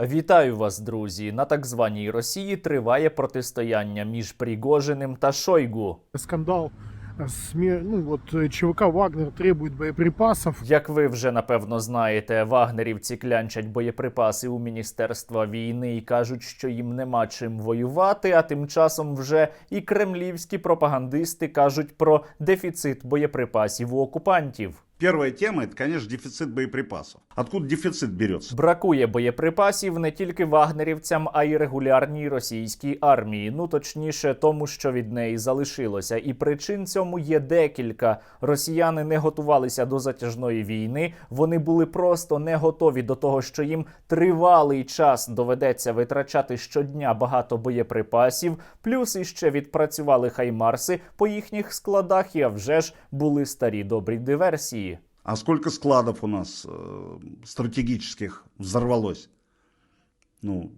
Вітаю вас, друзі! На так званій Росії триває протистояння між Пригожиним та Шойгу. скандал ну вот э, ЧВК Вагнер требует боеприпасов. Як ви вже напевно знаєте, вагнерівці клянчать боєприпаси у міністерства війни і кажуть, що їм нема чим воювати. А тим часом вже і кремлівські пропагандисти кажуть про дефіцит боєприпасів у окупантів. Первая тема это, конечно, дефицит боеприпасов. Откуда дефицит берется? Бракує боєприпасів не тільки вагнерівцям, а й регулярній російській армії. Ну точніше, тому що від неї залишилося. І причин цьому є декілька. Росіяни не готувалися до затяжної війни. Вони були просто не готові до того, що їм тривалий час доведеться витрачати щодня багато боєприпасів. Плюс іще відпрацювали хаймарси по їхніх складах. І вже ж були старі добрі диверсії. А сколько складов у нас э, стратегических взорвалось? Ну,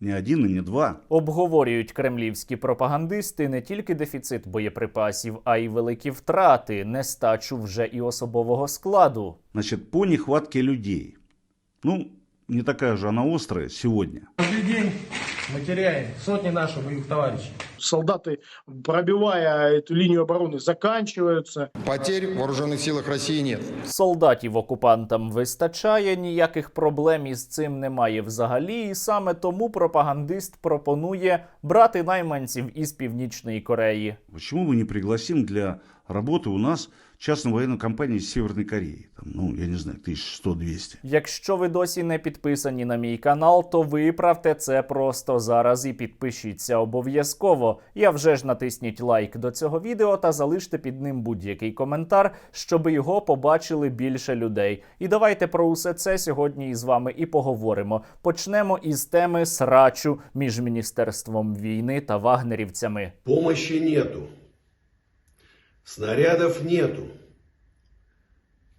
не один і не два. Обговорюють кремлівські пропагандисти не тільки дефіцит боєприпасів, а й великі втрати, нестачу вже і особового складу. Значить, по нехватке людей. Ну, не такая же она острая сегодня. Каждый день мы теряем сотни наших боевых товарищей. Солдаты, пробивая эту линию обороны, заканчиваются. Потерь в вооруженных силах России нет. Солдатів окупантам вистачає, ніяких проблем із цим немає взагалі. І саме тому пропагандист пропонує брати найманців із північної Кореї. Почему мы не пригласим для работы у нас Частную военную компанию из Северной Кореи? Там, ну, я не знаю, 1100-200. Якщо ви досі не підписані на мій канал, то виправте це просто зараз і підпишіться обов'язково. Я вже ж натисніть лайк до цього відео та залиште під ним будь-який коментар, щоб його побачили більше людей. І давайте про усе це сьогодні із вами і поговоримо. Почнемо із теми срачу між міністерством війни та вагнерівцями. Помощи нету. Снарядов нету.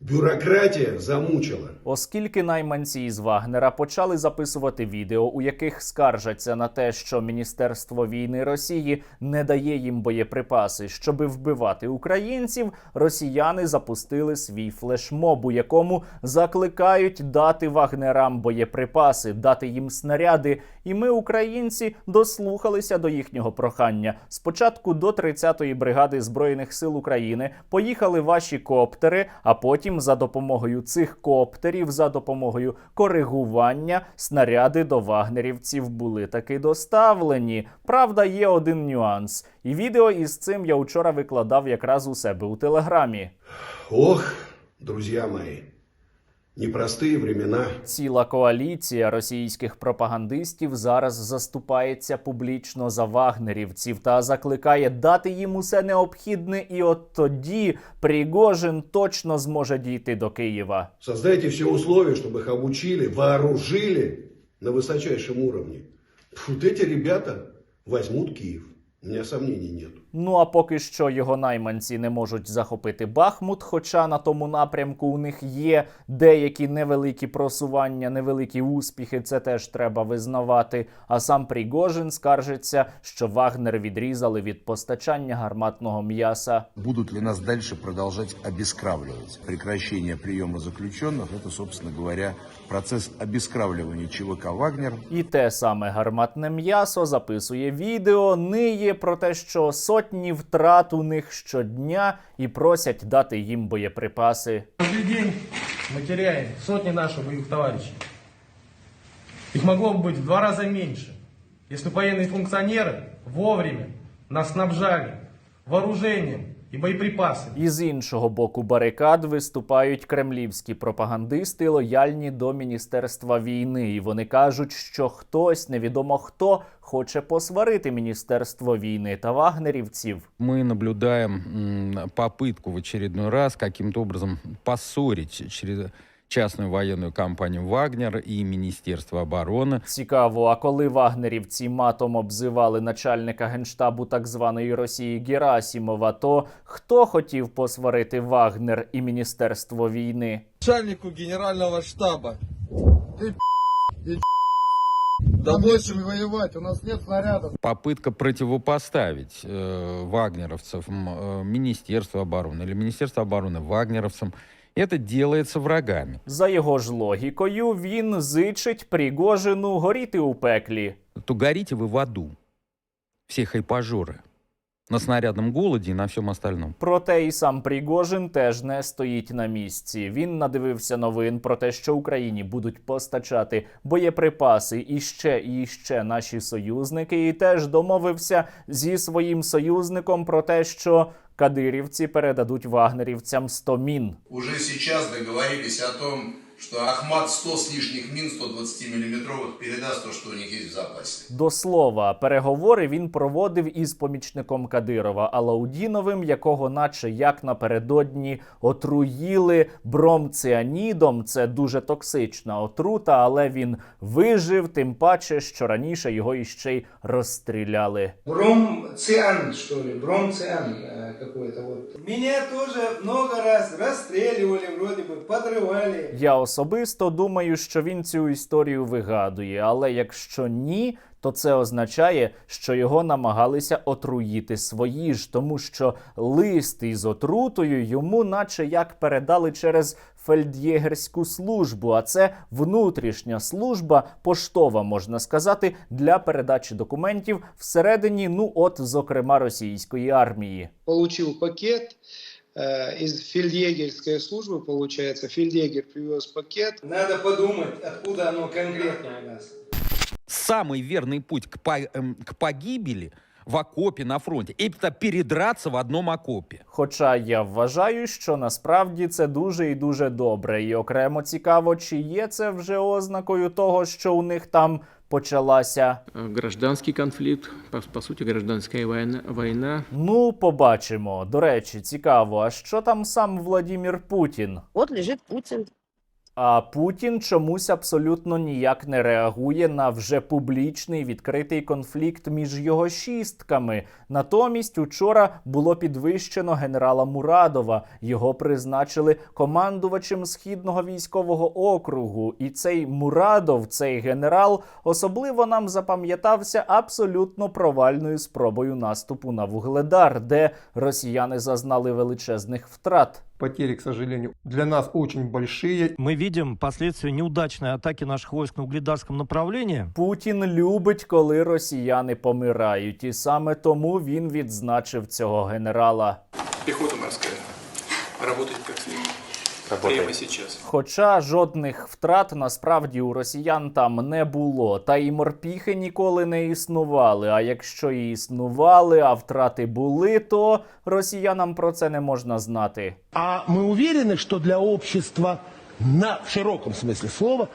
Бюрократия замучила. Оскільки найманці із Вагнера почали записувати відео, у яких скаржаться на те, що Міністерство війни Росії не дає їм боєприпаси, щоби вбивати українців, росіяни запустили свій флешмоб, у якому закликають дати вагнерам боєприпаси, дати їм снаряди. І ми, українці, дослухалися до їхнього прохання. Спочатку до 30-ї бригади збройних сил України поїхали ваші коптери, а потім за допомогою цих коптерів, за допомогою коригування, снаряди до вагнерівців були таки доставлені. Правда, є один нюанс. І відео із цим я вчора викладав якраз у себе у телеграмі. Ох, друзі мои, непростые времена. Ціла коаліція російських пропагандистів зараз заступається публічно за вагнерівців та закликає дати їм усе необхідне, і от тоді Пригожин точно зможе дійти до Києва. Создайте все условия, чтобы их обучили, вооружили на высочайшем уровне. Вот эти ребята возьмут Киев. У меня сомнений нет. Ну а поки що його найманці не можуть захопити Бахмут, хоча на тому напрямку у них є деякі невеликі просування, невеликі успіхи. Це теж треба визнавати. А сам Пригожин скаржиться, що Вагнер відрізали від постачання гарматного м'яса. Будут ли нас дальше продолжать обескравливать? Прекращение приема заключенных – это, собственно говоря, процесс обескравливания ЧВК «Вагнер». І те саме гарматне м'ясо записує відео, ниє про те, що сотні втрат у них щодня і просять дати їм боєприпаси. Каждый день мы теряем сотни наших боевых товарищей. Их могло бы быть в два раза меньше, если бы военные функционеры вовремя нас снабжали вооружением и боєприпаси. І з іншого боку барикад виступають кремлівські пропагандисти, лояльні до міністерства війни. І вони кажуть, що хтось, невідомо хто, хоче посварити міністерство війни та вагнерівців. Ми наблюдаємо попитку попытку в очередной раз каким-то образом поссорить через частную военную компанию «Вагнер» и Министерство обороны. Цікаво, а коли вагнерівці матом обзивали начальника генштабу так званої Росії Герасімова, то хто хотів посварити Вагнер і міністерство війни? начальнику генерального штаба. Да больше воевать, у нас нет снарядов. Попытка противопоставить э, вагнеровцев м, э, Министерству обороны или Министерство обороны вагнеровцам Это делается врагами. За його ж логікою, він зичить Пригожину горіти у пеклі. То горите вы в аду. Все хайпажоры. На снарядном голоде и на всем остальном. Проте і сам Пригожин теж не стоїть на місці. Він надивився новин про те, що Україні будуть постачати боєприпаси і ще і ще наші союзники, і теж домовився зі своїм союзником про те, що кадирівці передадуть вагнерівцям 100 мін. Уже зараз договорились о том, что Ахмат 100 с лишних мин 120 миллиметровых передаст то, что у них есть в запасе. До слова, переговори він проводив із помічником Кадирова Алаудіновим, якого, наче як напередодні, отруїли бромцианідом. Це дуже токсична отрута, але він вижив, тим паче, що раніше його іще й розстріляли. Бромциан, что ли, бромциан э, какой-то вот. Меня тоже много раз расстреливали, вроде бы, подрывали. Я особисто думаю, що він цю історію вигадує, але якщо ні, то це означає, що його намагалися отруїти свої ж, тому що лист із отрутою йому, наче як передали через фельд'єгерську службу, а це внутрішня служба, поштова, можна сказати, для передачі документів всередині, ну от, зокрема, російської армії. Получил пакет из фельдъегерской службы, получается. Фельдъегер привез пакет. Надо подумать, откуда оно конкретно у нас. Самый верный путь к, по- эм, к погибели в окопе на фронте – это передраться в одном окопе. Хоча я вважаю, що насправді це дуже і дуже добре, і окремо цікаво, чи є це вже ознакою того, що у них там почалася. Гражданський конфлікт, по, по суті, гражданська війна. война. Ну, побачимо. До речі, цікаво, а що там сам Владімір Путін? От лежить Путин. А Путін чомусь абсолютно ніяк не реагує на вже публічний відкритий конфлікт між його шістками. Натомість учора було підвищено генерала Мурадова. Його призначили командувачем східного військового округу. І цей Мурадов, цей генерал, особливо нам запам'ятався абсолютно провальною спробою наступу на Вугледар, де росіяни зазнали величезних втрат. Потери, к сожалению, для нас очень большие. Мы видим последствия неудачной атаки наших войск на угледарском направлении. Путін любить, коли росіяни помирають, і саме тому він відзначив цього генерала. Пехота морская работает как следует Прямо сейчас. Хоча жодних втрат насправді у росіян там не було, та і морпіхи ніколи не існували. А якщо і існували, а втрати були, то росіянам про це не можна знати. А мы уверены, что для общества на в широком смысле слова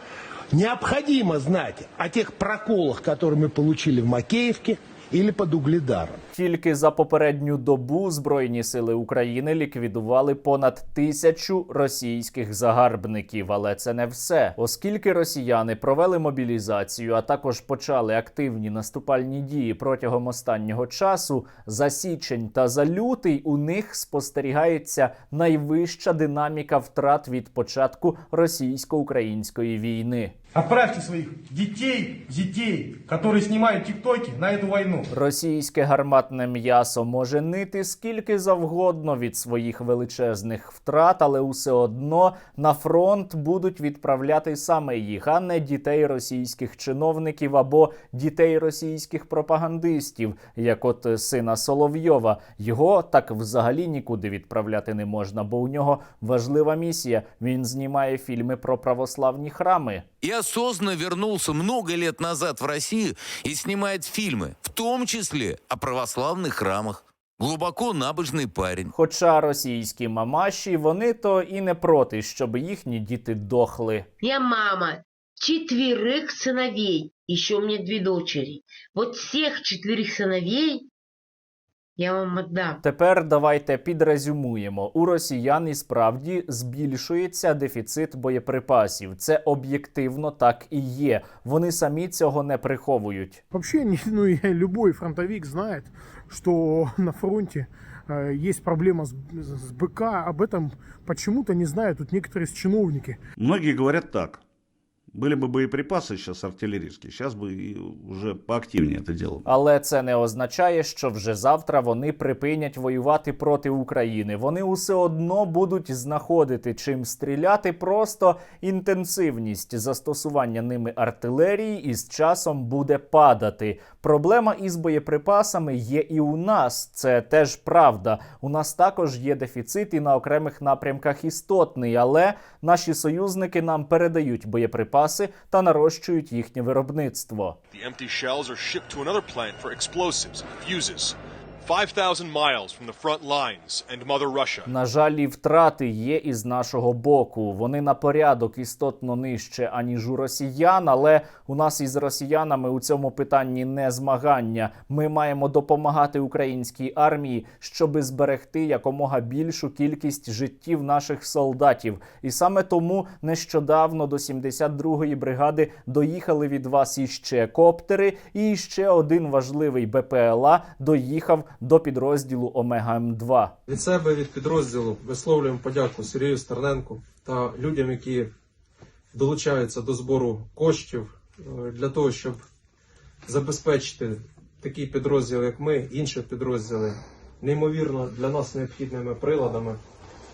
необходимо знать о тех проколах, которые мы получили в Макеевке или под Угледаром. Тільки за попередню добу Збройні сили України ліквідували понад тисячу російських загарбників. Але це не все, оскільки росіяни провели мобілізацію, а також почали активні наступальні дії протягом останнього часу. За січень та за лютий у них спостерігається найвища динаміка втрат від початку російсько-української війни. Отправьте своих детей, детей, которые снимают тиктоки, на эту войну. Російське гарматне м'ясо може нити скільки завгодно від своїх величезних втрат, але усе одно на фронт будуть відправляти саме їх, а не дітей російських чиновників або дітей російських пропагандистів, як от сина Соловйова. Його так взагалі нікуди відправляти не можна, бо у нього важлива місія. Він знімає фільми про православні храми. И осознанно вернулся много лет назад в Россию и снимает фильмы, в том числе о православных храмах. Глубоко набожный парень. Хоча російські мамаші вони то і не проти, щоб їхні діти дохли. Я мама четверых сыновей. Еще у меня две дочери. Вот всех четверых сыновей я вам отдам. Тепер давайте підрезюмуємо. У росіян і справді збільшується дефіцит боєприпасів. Це об'єктивно так і є. Вони самі цього не приховують. Вообще, не- ну, и любой фронтовик знает, что на фронте э, есть проблема с, с БК. Об этом почему-то не знают тут некоторые чиновники. Многие говорят так. Были бы боеприпасы сейчас артиллерийские, сейчас бы и уже поактивнее это дело. Але це не означає, що вже завтра вони припинять воювати проти України. Вони усе одно будуть знаходити чим стріляти. Просто інтенсивність застосування ними артилерії із часом буде падати. Проблема із боєприпасами є і у нас. Це теж правда. У нас також є дефіцит і на окремих напрямках істотний, але наші союзники нам передають боєприпаси та нарощують їхнє виробництво. The empty shells are shipped to another plant for explosives, fuses. 5,000 miles from the front lines and Mother Russia. На жаль, і втрати є із нашого боку. Вони на порядок істотно нижче аніж у росіян, але у нас із росіянами у цьому питанні не змагання. Ми маємо допомагати українській армії, щоби зберегти якомога більшу кількість життів наших солдатів. І саме тому нещодавно до 72-ї бригади доїхали від вас іще коптери, і ще один важливий БПЛА доїхав до підрозділу Омега М2. Від себе від підрозділу висловлюємо подяку Сергію Стерненку та людям, які долучаються до збору коштів е, для того, щоб забезпечити такий підрозділ, як ми, інші підрозділи, неймовірно для нас необхідними приладами,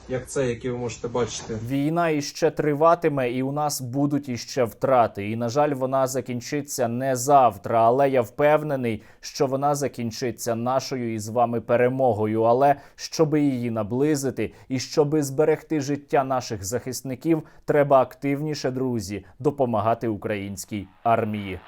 як це, які ви можете бачити. Війна іще триватиме, і у нас будуть іще втрати. І на жаль, вона закінчиться не завтра. Але я впевнений, що вона закінчиться нашою із вами перемогою. Але щоби її наблизити і щоби зберегти життя наших захисників, треба активніше, друзі, допомагати українській армії.